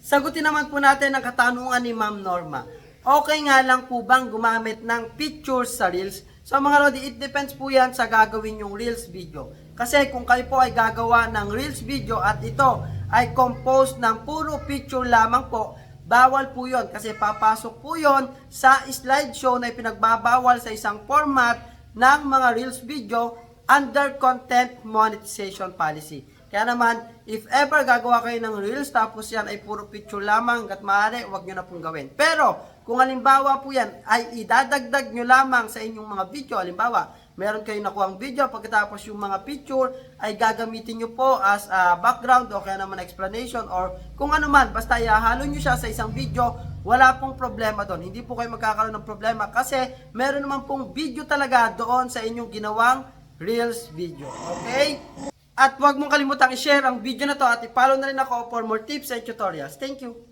Sagutin naman po natin ang katanungan ni Ma'am Norma. Okay nga lang po bang gumamit ng pictures sa Reels? So mga Lodi, it depends po yan sa gagawin yung Reels video. Kasi kung kayo po ay gagawa ng Reels video at ito ay composed ng puro picture lamang po, bawal po yon kasi papasok po yon sa slideshow na ipinagbabawal sa isang format ng mga Reels video under Content Monetization Policy. Kaya naman, if ever gagawa kayo ng Reels tapos yan ay puro picture lamang hanggat maaari, huwag nyo na pong gawin. Pero, kung halimbawa po yan ay idadagdag nyo lamang sa inyong mga video, halimbawa, meron kayong nakuhang video, pagkatapos yung mga picture ay gagamitin nyo po as a background o kaya naman explanation or kung ano man, basta ihahalo nyo siya sa isang video, wala pong problema doon. Hindi po kayo magkakaroon ng problema kasi meron naman pong video talaga doon sa inyong ginawang Reels video. Okay? At huwag mong kalimutang i-share ang video na to at i-follow na rin ako for more tips and tutorials. Thank you!